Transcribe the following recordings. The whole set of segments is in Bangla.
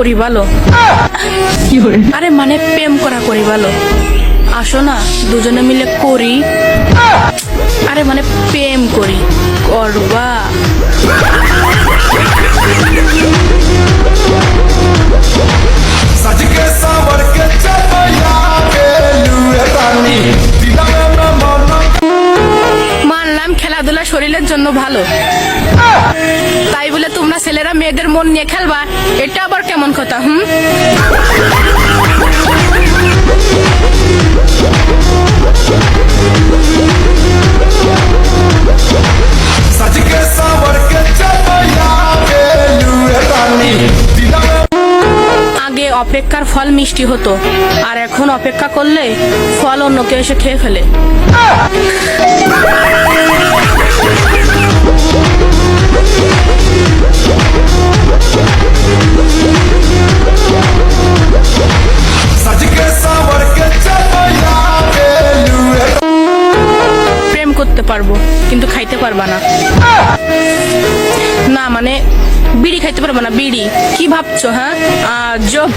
করি ভালো আরে মানে প্রেম করা করি ভালো আসো না দুজনে মিলে করি। আরে মানে প্রেম করি। করবা। মানলাম খেলাধুলা শরীরের জন্য ভালো। তাই বলে তোমরা ছেলেরা মেয়েদের মন নিয়ে খেলবা, এটা আবার কেমন কথা, হুম? আগে অপেক্ষার ফল মিষ্টি হতো, আর এখন অপেক্ষা করলে ফল অন্যকে এসে খেয়ে ফেলে। পারব, কিন্তু খাইতে পারবা না। না মানে বিড়ি খাইতে পারবা না, বিড়ি। কি ভাবছ হ্যাঁ? জব।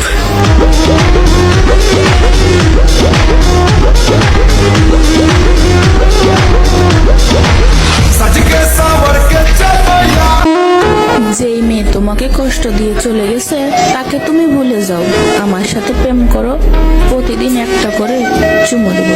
যেই মেয়ে তোমাকে কষ্ট দিয়ে চলে গেছে, তাকে তুমি ভুলে যাও। আমার সাথে প্রেম করো, প্রতিদিন একটা করে চুমো দেবো।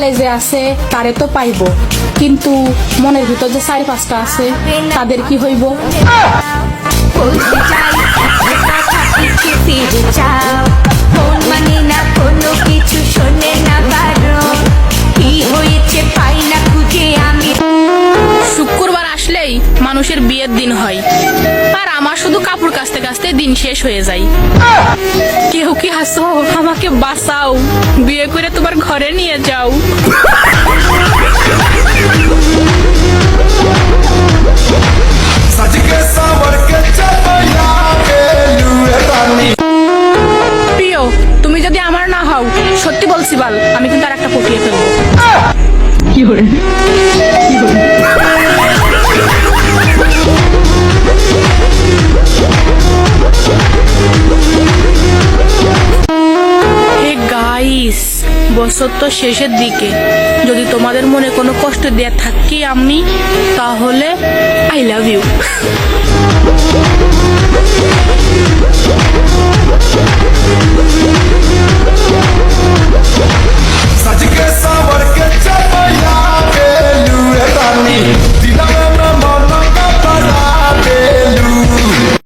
কপালে যে আছে, তারে তো পাইব। কিন্তু মনের ভিতর যে চারি পাঁচটা আছে, তাদের কি হইব? শুক্রবার আসলেই মানুষের বিয়ের দিন হয়। শুধু কাপড় কাচতে কাচতে দিন শেষ হয়ে যায়। কেউ কি হাসো? আমাকে বাঁচাও। বিয়ে করে তোমার ঘরে নিয়ে যাও। প্রিয়, তুমি যদি আমার না হও, সত্যি বলছি বাল, আমি কিন্তু আর একটা পটিয়ে ফেলব। কি বছর তো শেষের দিকে। যদি তোমাদের মনে কোনো কষ্ট দেয়া থাকি আমি, তাহলে আই লাভ ইউ